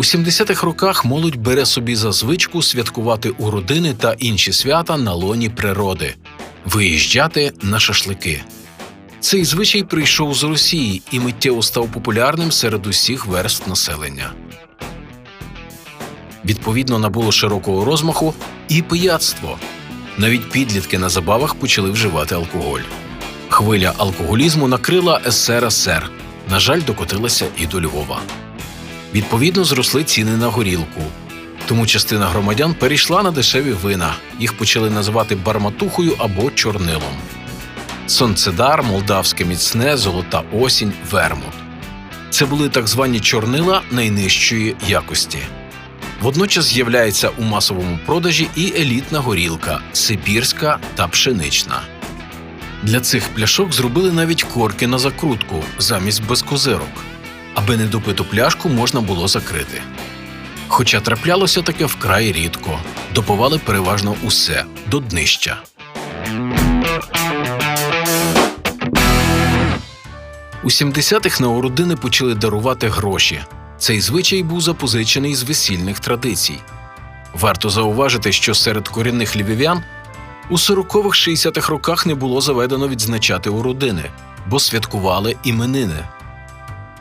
У 70-х роках молодь бере собі за звичку святкувати у родини та інші свята на лоні природи, виїжджати на шашлики. Цей звичай прийшов з Росії і миттєво став популярним серед усіх верств населення. Відповідно набуло широкого розмаху і пияцтво. Навіть підлітки на забавах почали вживати алкоголь. Хвиля алкоголізму накрила СРСР. На жаль, докотилася і до Львова. Відповідно, зросли ціни на горілку. Тому частина громадян перейшла на дешеві вина. Їх почали називати барматухою або чорнилом. Сонцедар, молдавське міцне, золота осінь, вермут. Це були так звані чорнила найнижчої якості. Водночас з'являється у масовому продажі і елітна горілка сибірська та пшенична. Для цих пляшок зробили навіть корки на закрутку замість безкозирок, аби недопиту пляшку можна було закрити. Хоча траплялося таке вкрай рідко, допивали переважно усе до днища. У 70-х на уродини почали дарувати гроші. Цей звичай був запозичений з весільних традицій. Варто зауважити, що серед корінних львів'ян у 40-х 60-х роках не було заведено відзначати уродини, бо святкували іменини.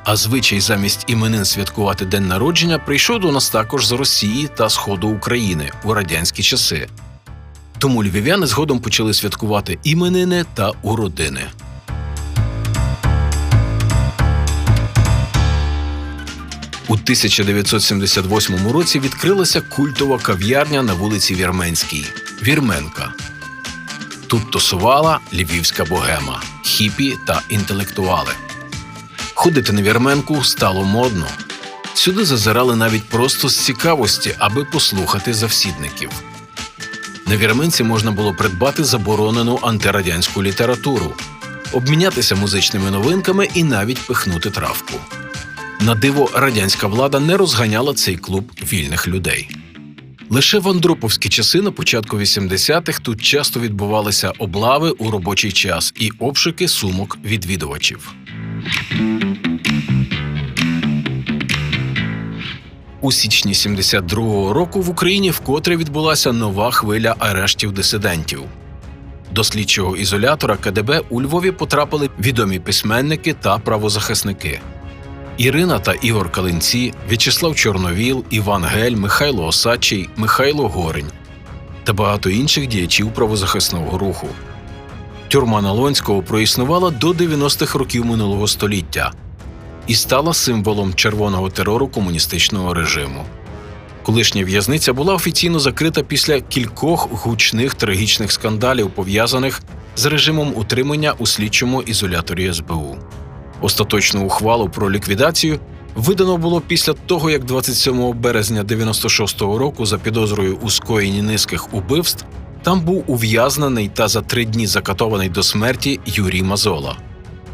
А звичай замість іменин святкувати день народження прийшов до нас також з Росії та Сходу України у радянські часи. Тому львів'яни згодом почали святкувати іменини та уродини. У 1978 році відкрилася культова кав'ярня на вулиці Вірменській Вірменка. Тут тусувала львівська богема, хіпі та інтелектуали. Ходити на вірменку стало модно. Сюди зазирали навіть просто з цікавості, аби послухати завсідників. На вірменці можна було придбати заборонену антирадянську літературу, обмінятися музичними новинками і навіть пихнути травку. На диво, радянська влада не розганяла цей клуб вільних людей. Лише в андроповські часи на початку 80-х тут часто відбувалися облави у робочий час і обшуки сумок відвідувачів. У січні 72-го року в Україні вкотре відбулася нова хвиля арештів дисидентів. До слідчого ізолятора КДБ у Львові потрапили відомі письменники та правозахисники. Ірина та Ігор Калинці, В'ячеслав Чорновіл, Іван Гель, Михайло Осадчий, Михайло Горень та багато інших діячів правозахисного руху. Тюрма Налонського проіснувала до 90-х років минулого століття і стала символом червоного терору комуністичного режиму. Колишня в'язниця була офіційно закрита після кількох гучних трагічних скандалів, пов'язаних з режимом утримання у слідчому ізоляторі СБУ. Остаточну ухвалу про ліквідацію видано було після того, як 27 березня 96-го року за підозрою у скоєнні низьких убивств там був ув'язнений та за три дні закатований до смерті Юрій Мазола.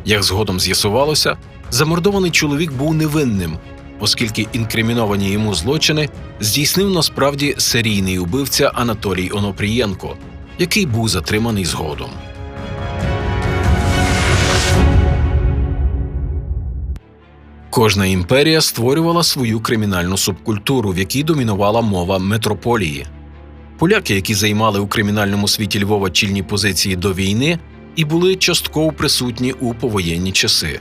Як згодом з'ясувалося, замордований чоловік був невинним, оскільки інкриміновані йому злочини здійснив насправді серійний убивця Анатолій Онопрієнко, який був затриманий згодом. Кожна імперія створювала свою кримінальну субкультуру, в якій домінувала мова метрополії. Поляки, які займали у кримінальному світі Львова чільні позиції до війни, і були частково присутні у повоєнні часи.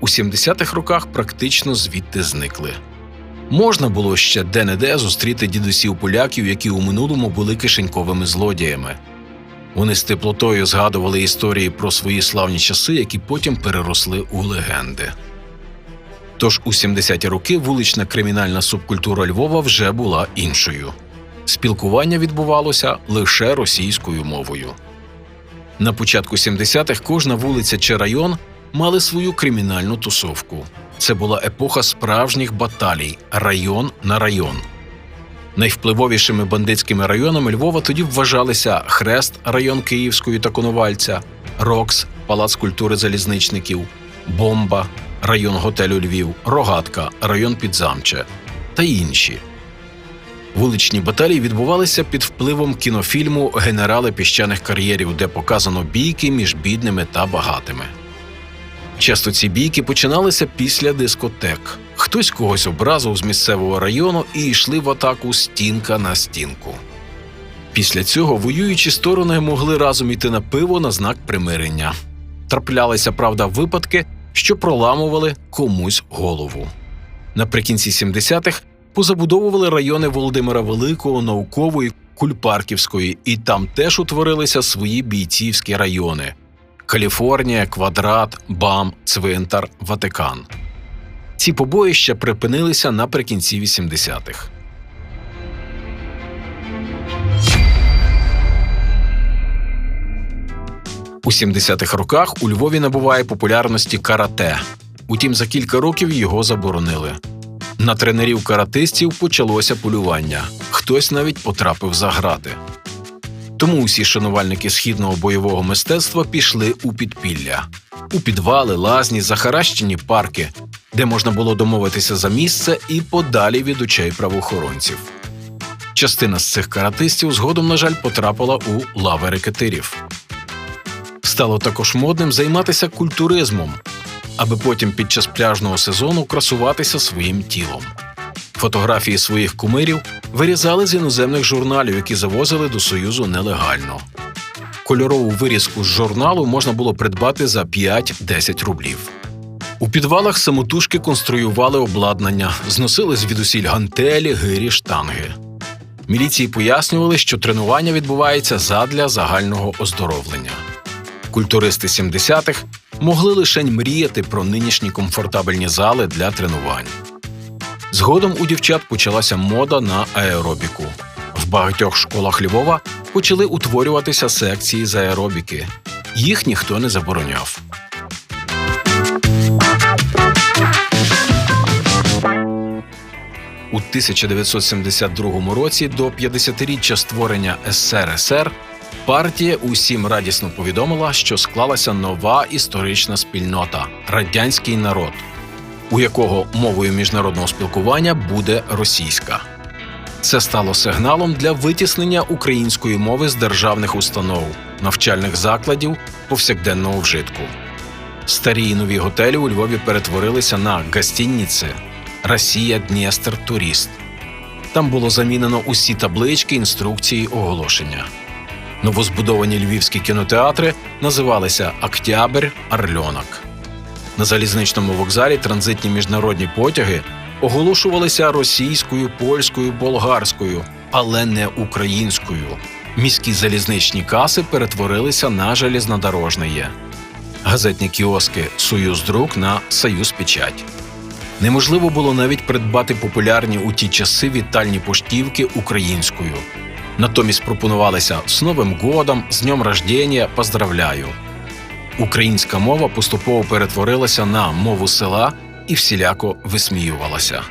У 70-х роках практично звідти зникли. Можна було ще де-не-де зустріти дідусів поляків, які у минулому були кишеньковими злодіями. Вони з теплотою згадували історії про свої славні часи, які потім переросли у легенди. Тож у 70-ті роки вулична кримінальна субкультура Львова вже була іншою. Спілкування відбувалося лише російською мовою. На початку 70-х кожна вулиця чи район мали свою кримінальну тусовку. Це була епоха справжніх баталій район на район. Найвпливовішими бандитськими районами Львова тоді вважалися Хрест, район Київської та Конувальця, Рокс, Палац культури залізничників, Бомба, район готелю Львів, Рогатка, район Підзамче та інші. Вуличні баталії відбувалися під впливом кінофільму Генерали піщаних кар'єрів, де показано бійки між бідними та багатими. Часто ці бійки починалися після дискотек. Хтось когось образив з місцевого району і йшли в атаку стінка на стінку. Після цього воюючі сторони могли разом іти на пиво на знак примирення. Траплялися, правда, випадки, що проламували комусь голову. Наприкінці 70-х позабудовували райони Володимира Великого, Наукової, Кульпарківської, і там теж утворилися свої бійцівські райони: Каліфорнія, Квадрат, БАМ, Цвинтар, Ватикан. Ці побоїща припинилися наприкінці 80-х. У 70-х роках у Львові набуває популярності карате. Утім, за кілька років його заборонили. На тренерів каратистів почалося полювання. Хтось навіть потрапив за грати. Тому усі шанувальники східного бойового мистецтва пішли у підпілля, у підвали, лазні, захаращені парки, де можна було домовитися за місце і подалі від очей правоохоронців. Частина з цих каратистів згодом, на жаль, потрапила у лави рекетирів. Стало також модним займатися культуризмом, аби потім під час пляжного сезону красуватися своїм тілом. Фотографії своїх кумирів вирізали з іноземних журналів, які завозили до Союзу нелегально. Кольорову вирізку з журналу можна було придбати за 5-10 рублів. У підвалах самотужки конструювали обладнання, зносили звідусіль гантелі, гирі, штанги. Міліції пояснювали, що тренування відбувається задля загального оздоровлення. Культуристи 70-х могли лише мріяти про нинішні комфортабельні зали для тренувань. Згодом у дівчат почалася мода на аеробіку. В багатьох школах Львова почали утворюватися секції з аеробіки. Їх ніхто не забороняв. У 1972 році до 50-річчя створення СРСР партія усім радісно повідомила, що склалася нова історична спільнота радянський народ, у якого мовою міжнародного спілкування буде російська. Це стало сигналом для витіснення української мови з державних установ, навчальних закладів, повсякденного вжитку. Старі і нові готелі у Львові перетворилися на гостінніці Росія Дністер Туріст. Там було замінено усі таблички, інструкції, оголошення. Новозбудовані львівські кінотеатри називалися Октябрь Арльонок. На залізничному вокзалі транзитні міжнародні потяги оголошувалися російською, польською, болгарською, але не українською. Міські залізничні каси перетворилися на железнодорожне. Газетні кіоски Союз Друк на Союз Печать. Неможливо було навіть придбати популярні у ті часи вітальні поштівки українською. Натомість пропонувалися з Новим годом, з днем рождення, поздравляю. Українська мова поступово перетворилася на мову села і всіляко висміювалася.